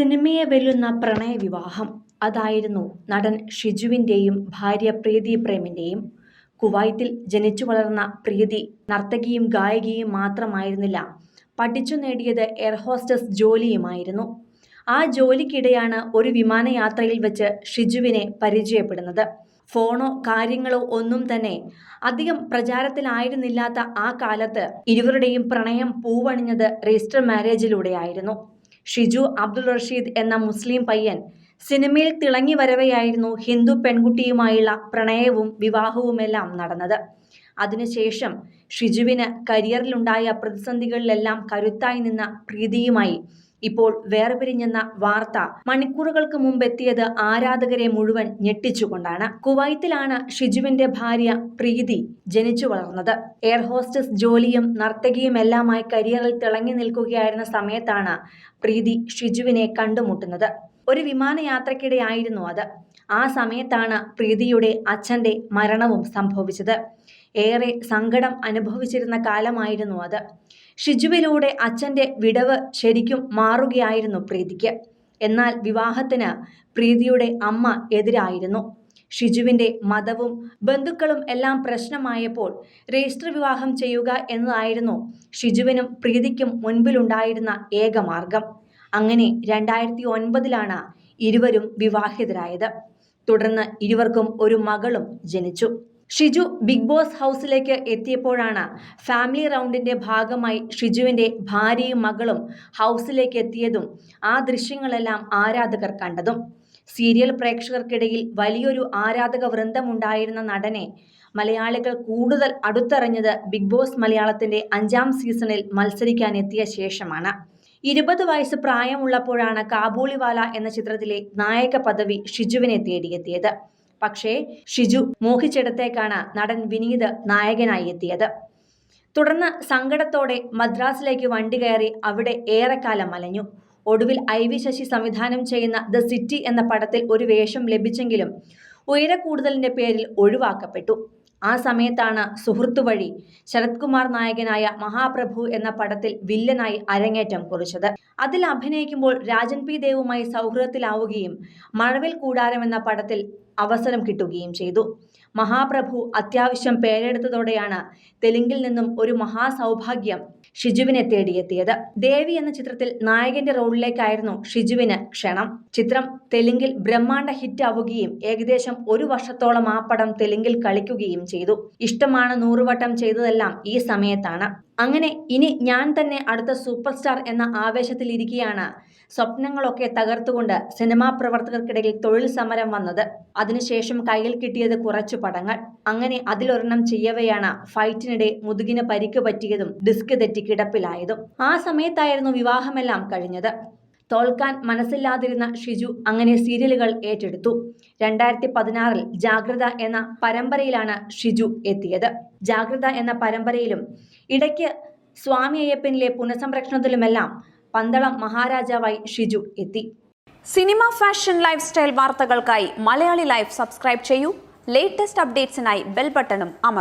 സിനിമയെ വെല്ലുന്ന പ്രണയവിവാഹം അതായിരുന്നു നടൻ ഷിജുവിന്റെയും ഭാര്യ പ്രീതി പ്രേമിന്റെയും കുവൈത്തിൽ ജനിച്ചു വളർന്ന പ്രീതി നർത്തകിയും ഗായികയും മാത്രമായിരുന്നില്ല. പഠിച്ചു നേടിയത് എയർ ഹോസ്റ്റസ് ജോലിയുമായിരുന്നു. ആ ജോലിക്കിടെയാണ് ഒരു വിമാനയാത്രയിൽ വെച്ച് ഷിജുവിനെ പരിചയപ്പെടുന്നത്. ഫോണോ കാര്യങ്ങളോ ഒന്നും തന്നെ അധികം പ്രചാരത്തിലായിരുന്നില്ലാത്ത ആ കാലത്ത് ഇരുവരുടെയും പ്രണയം പൂവണിഞ്ഞത് രജിസ്റ്റർ മാരേജിലൂടെയായിരുന്നു. ഷിജു അബ്ദുൾ റഷീദ് എന്ന മുസ്ലിം പയ്യൻ സിനിമയിൽ തിളങ്ങി വരവെയായിരുന്നു ഹിന്ദു പെൺകുട്ടിയുമായുള്ള പ്രണയവും വിവാഹവുമെല്ലാം നടന്നത്. അതിനുശേഷം ഷിജുവിന് കരിയറിലുണ്ടായ പ്രതിസന്ധികളിലെല്ലാം കരുത്തായി നിന്ന പ്രീതിയുമായി ഇപ്പോൾ വേർപിരിഞ്ഞെന്ന വാർത്ത മണിക്കൂറുകൾക്ക് മുമ്പ് എത്തിയത് ആരാധകരെ മുഴുവൻ ഞെട്ടിച്ചുകൊണ്ടാണ്. കുവൈത്തിലാണ് ഷിജുവിന്റെ ഭാര്യ പ്രീതി ജനിച്ചു വളർന്നത്. എയർ ഹോസ്റ്റസ് ജോലിയും നർത്തകിയുമെല്ലാമായി കരിയറിൽ തിളങ്ങി നിൽക്കുകയായിരുന്ന സമയത്താണ് പ്രീതി ഷിജുവിനെ കണ്ടുമുട്ടുന്നത്. ഒരു വിമാനയാത്രക്കിടെയായിരുന്നു അത്. ആ സമയത്താണ് പ്രീതിയുടെ അച്ഛന്റെ മരണവും സംഭവിച്ചത്. ഏറെ സങ്കടം അനുഭവിച്ചിരുന്ന കാലമായിരുന്നു അത്. ഷിജുവിലൂടെ അച്ഛന്റെ വിടവ് ശരിക്കും മാറുകയായിരുന്നു പ്രീതിക്ക്. എന്നാൽ വിവാഹത്തിന് പ്രീതിയുടെ അമ്മ എതിരായിരുന്നു. ഷിജുവിന്റെ മതവും ബന്ധുക്കളും എല്ലാം പ്രശ്നമായപ്പോൾ രജിസ്റ്റർ വിവാഹം ചെയ്യുക എന്നതായിരുന്നു ഷിജുവിനും പ്രീതിക്കും മുൻപിലുണ്ടായിരുന്ന ഏക മാർഗം. അങ്ങനെ രണ്ടായിരത്തി ഒൻപതിലാണ് ഇരുവരും വിവാഹിതരായത്. തുടർന്ന് ഇരുവർക്കും ഒരു മകളും ജനിച്ചു. ഷിജു ബിഗ് ബോസ് ഹൗസിലേക്ക് എത്തിയപ്പോഴാണ് ഫാമിലി റൗണ്ടിന്റെ ഭാഗമായി ഷിജുവിന്റെ ഭാര്യയും മകളും ഹൗസിലേക്ക് എത്തിയതും ആ ദൃശ്യങ്ങളെല്ലാം ആരാധകർ കണ്ടതും. സീരിയൽ പ്രേക്ഷകർക്കിടയിൽ വലിയൊരു ആരാധക വൃന്ദമുണ്ടായിരുന്ന നടനെ മലയാളികൾ കൂടുതൽ അടുത്തറിഞ്ഞത് ബിഗ് ബോസ് മലയാളത്തിന്റെ അഞ്ചാം സീസണിൽ മത്സരിക്കാൻ എത്തിയ ശേഷമാണ്. ഇരുപത് വയസ്സ് പ്രായമുള്ളപ്പോഴാണ് കാബൂളിവാല എന്ന ചിത്രത്തിലെ നായക പദവി ഷിജുവിനെ തേടിയെത്തിയത്. പക്ഷേ ഷിജു മോഹിച്ചിടത്തേക്കാണ് നടൻ വിനീത് നായകനായി എത്തിയത്. തുടർന്ന് സങ്കടത്തോടെ മദ്രാസിലേക്ക് വണ്ടി കയറി അവിടെ ഏറെക്കാലം അലഞ്ഞു. ഒടുവിൽ ഐ വി ശശി സംവിധാനം ചെയ്യുന്ന ദ സിറ്റി എന്ന പടത്തിൽ ഒരു വേഷം ലഭിച്ചെങ്കിലും ഉയരക്കൂടുതലിന്റെ പേരിൽ ഒഴിവാക്കപ്പെട്ടു. ആ സമയത്താണ് സുഹൃത്തു വഴി ശരത് കുമാർ നായകനായ മഹാപ്രഭു എന്ന പടത്തിൽ വില്ലനായി അരങ്ങേറ്റം കുറിച്ചത്. അതിൽ അഭിനയിക്കുമ്പോൾ രാജൻ പി ദേവുമായി സൗഹൃദത്തിലാവുകയും മഴവിൽ കൂടാരം എന്ന പടത്തിൽ അവസരം കിട്ടുകയും ചെയ്തു. മഹാപ്രഭു അത്യാവശ്യം പേരെടുത്തതോടെയാണ് തെലുങ്കിൽ നിന്നും ഒരു മഹാസൗഭാഗ്യം ഷിജുവിനെ തേടിയെത്തിയത്. ദേവി എന്ന ചിത്രത്തിൽ നായകന്റെ റോളിലേക്കായിരുന്നു ഷിജുവിന് ക്ഷണം. ചിത്രം തെലുങ്കിൽ ബ്രഹ്മാണ്ട ഹിറ്റ് ആവുകയും ഏകദേശം ഒരു വർഷത്തോളം ആ പടം തെലുങ്കിൽ കളിക്കുകയും ചെയ്തു. ഇഷ്ടമാണ് നൂറുവട്ടം ചെയ്തതെല്ലാം ഈ സമയത്താണ്. അങ്ങനെ ഇനി ഞാൻ തന്നെ അടുത്ത സൂപ്പർ സ്റ്റാർ എന്ന ആവേശത്തിലിരിക്കുകയാണ് സ്വപ്നങ്ങളൊക്കെ തകർത്തുകൊണ്ട് സിനിമാ പ്രവർത്തകർക്കിടയിൽ തൊഴിൽ സമരം വന്നത്. അതിനുശേഷം കയ്യിൽ കിട്ടിയത് കുറച്ചു പടങ്ങൾ. അങ്ങനെ അതിലൊരെണ്ണം ചെയ്യവെയാണ് ഫൈറ്റിനിടെ മുതുകിന് പരിക്ക് പറ്റിയതും ഡിസ്ക് തെറ്റി കിടപ്പിലായതും. ആ സമയത്തായിരുന്നു വിവാഹമെല്ലാം കഴിഞ്ഞത്. തോൽക്കാൻ മനസ്സില്ലാതിരുന്ന ഷിജു അങ്ങനെ സീരിയലുകൾ ഏറ്റെടുത്തു. രണ്ടായിരത്തി പതിനാറിൽ ജാഗ്രത എന്ന പരമ്പരയിലാണ് ഷിജു എത്തിയത്. ജാഗ്രത എന്ന പരമ്പരയിലും ഇടയ്ക്ക് സ്വാമി അയ്യപ്പനിലെ പുനഃസംരക്ഷണത്തിലുമെല്ലാം പന്തളം മഹാരാജാവായി ഷിജു എത്തി. സിനിമ ഫാഷൻ ലൈഫ് സ്റ്റൈൽ വാർത്തകൾക്കായി മലയാളി ലൈഫ് സബ്സ്ക്രൈബ് ചെയ്യൂ. ലേറ്റസ്റ്റ് അപ്ഡേറ്റ്സിനായി ബെൽ ബട്ടണും അമർ